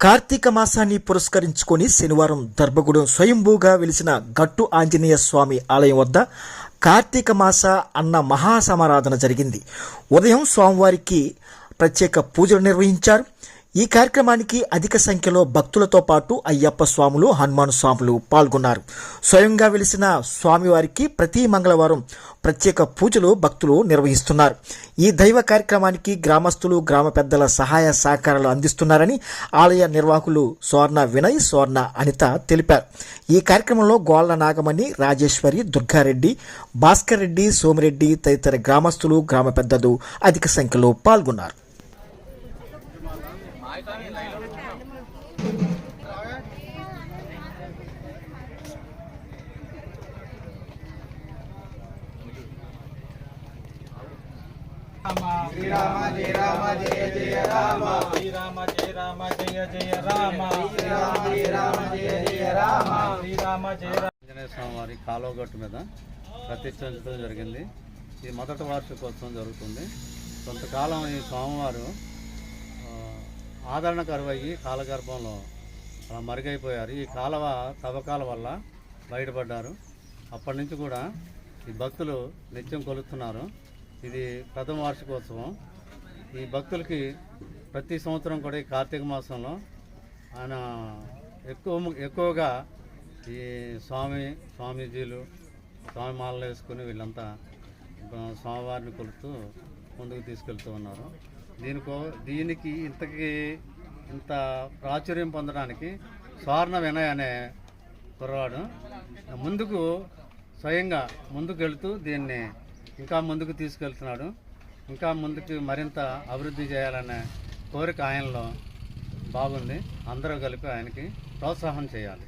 కార్తీక మాసాన్ని పురస్కరించుకొని శనివారం దర్భగూడెం స్వయంభూగా వెలిసిన గట్టు ఆంజనేయ స్వామి ఆలయం వద్ద కార్తీక మాస అన్న మహాసమారాధన జరిగింది. ఉదయం స్వామివారికి ప్రత్యేక పూజలు నిర్వహించారు. ఈ కార్యక్రమానికి అధిక సంఖ్యలో భక్తులతో పాటు అయ్యప్ప స్వాములు హనుమాన్ స్వాములు పాల్గొన్నారు. స్వయంగా వెలిసిన స్వామివారికి ప్రతి మంగళవారం ప్రత్యేక పూజలు భక్తులు నిర్వహిస్తున్నారు. ఈ దైవ కార్యక్రమానికి గ్రామస్తులు గ్రామ పెద్దల సహాయ సహకారాలు అందిస్తున్నారని ఆలయ నిర్వాహకులు స్వర్ణ వినయ్ స్వర్ణ అనిత తెలిపారు. ఈ కార్యక్రమంలో గోళ్ళ నాగమణి రాజేశ్వరి దుర్గారెడ్డి భాస్కర్ రెడ్డి సోమిరెడ్డి తదితర గ్రామస్తులు గ్రామ పెద్దలు అధిక సంఖ్యలో పాల్గొన్నారు. శ్రీరామ జయ రామ జయ జయ రామ. శ్రీరామ జయ రామ జయ జయ రామ. శ్రీరామ జయ రామ జయ జయ రామ. శ్రీరామ జయ రామ. ఆంజనేయ స్వామి వారి కాలువగట్టు మీద ప్రతిష్ఠించడం జరిగింది. ఈ మొదటి వార్షికోత్సవం జరుగుతుంది. కొంతకాలం ఈ స్వామివారు ఆదరణ కరువయ్యి కాలగర్భంలో అలా మరుగైపోయారు. ఈ కాలువ తవ్వకాల వల్ల బయటపడ్డారు. అప్పటి నుంచి కూడా ఈ భక్తులు నిత్యం కొలుస్తున్నారు. ఇది ప్రథమ వార్షికోత్సవం. ఈ భక్తులకి ప్రతి సంవత్సరం కూడా ఈ కార్తీక మాసంలో ఆయన ఎక్కువ ఎక్కువగా ఈ స్వామి స్వామీజీలు స్వామి మాలలు వేసుకుని వీళ్ళంతా స్వామివారిని కొలుతూ ముందుకు తీసుకెళ్తూ ఉన్నారు. దీనికో దీనికి ఇంతకి ఇంత ప్రాచుర్యం పొందడానికి స్వర్ణ వినయ్ అనే కుర్రవాడు ముందుకు స్వయంగా ముందుకు వెళుతూ దీన్ని ఇంకా ముందుకు తీసుకెళ్తున్నాడు. ఇంకా ముందుకు మరింత అభివృద్ధి చేయాలనే కోరిక ఆయనలో బాగుంది. అందరూ కలిపి ఆయనకి ప్రోత్సాహం చేయాలి.